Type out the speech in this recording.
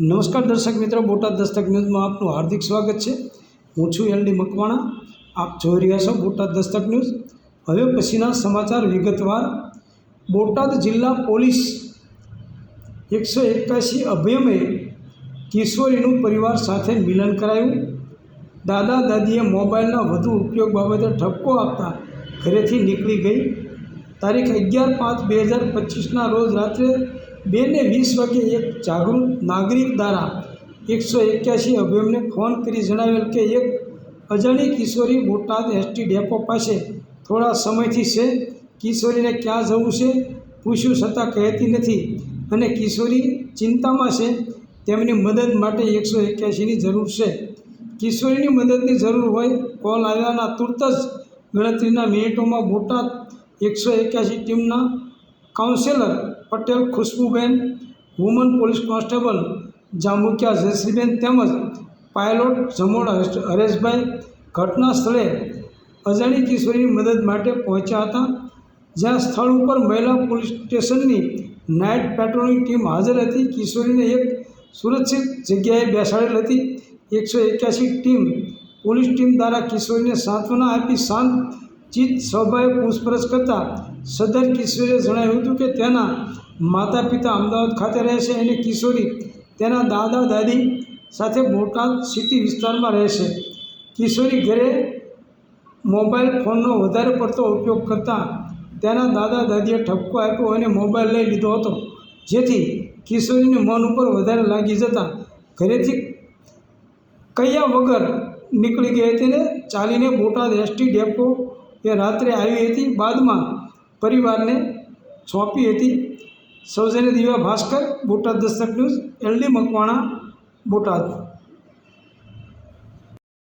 નમસ્કાર દર્શક મિત્રો, બોટાદ દસ્તક ન્યૂઝમાં આપનું હાર્દિક સ્વાગત છે. હું છું એલ ડી મકવાણા. આપ જોઈ રહ્યા છો બોટાદ દસ્તક ન્યૂઝ. હવે પછીના સમાચાર વિગતવાર. બોટાદ જિલ્લા પોલીસ એકસો એક્યાસી અભયમે કિશોરીનું પરિવાર સાથે મિલન કરાયું. દાદા દાદીએ મોબાઈલના વધુ ઉપયોગ બાબતે ઠપકો આપતા ઘરેથી નીકળી ગઈ. તારીખ અગિયાર પાંચ બે હજાર પચીસના રોજ રાત્રે બે ને વીસ વાગે એક જાગૃત નાગરિક દ્વારા એકસો એક્યાસી અભિયમને ફોન કરી જણાવેલ કે એક અજાણી કિશોરી બોટાદ એસટી ડેપો પાસે થોડા સમયથી છે. કિશોરીને ક્યાં જવું છે પૂછ્યું છતાં કહેતી નથી અને કિશોરી ચિંતામાં છે. તેમની મદદ માટે એકસો એક્યાસીની જરૂર છે. કિશોરીની મદદની જરૂર હોય કોલ આવ્યાના તુરત જ ગણતરીના મિનિટોમાં બોટાદ એકસો એક્યાસી ટીમના કાઉન્સેલર પટેલ ખુશ્બુબેન, વુમન પોલીસ કોન્સ્ટેબલ જાંબુકિયા જયશ્રીબેન તેમજ પાયલોટ જમોડા હરેશભાઈ ઘટના સ્થળે અજાણી કિશોરીની મદદ માટે પહોંચ્યા હતા. જ્યાં સ્થળ ઉપર મહિલા પોલીસ સ્ટેશનની નાઇટ પેટ્રોલિંગ ટીમ હાજર હતી. કિશોરીને એક સુરક્ષિત જગ્યાએ બેસાડેલ હતી. એકસો એક્યાસી ટીમ પોલીસ ટીમ દ્વારા કિશોરીને સાંત્વના આપી શાંત ચિત્ત સ્વભાવે પૂછપરછ કરતાં સદર કિશોરીએ જણાવ્યું હતું કે તેના માતા પિતા અમદાવાદ ખાતે રહે છે અને કિશોરી તેના દાદા, દાદી સાથે બોટાદ સિટી વિસ્તારમાં રહે છે. કિશોરી ઘરે મોબાઈલ ફોનનો વધારે પડતો ઉપયોગ કરતાં તેના દાદા, દાદીએ ઠપકો આપ્યો અને મોબાઈલ લઈ લીધો હતો, જેથી કિશોરીને મન ઉપર વધારે લાગી જતાં ઘરેથી કયા વગર નીકળી ગઈ હતી ને ચાલીને બોટાદ એસટી ડેપો એ રાત્રે આવી હતી. બાદમાં પરિવારને સોંપી હતી. સૌજન્ય દિવા ભાસ્કર, બોટાદ દસ્તક ન્યૂઝ, એલડી મકવાણા, બોટાદ.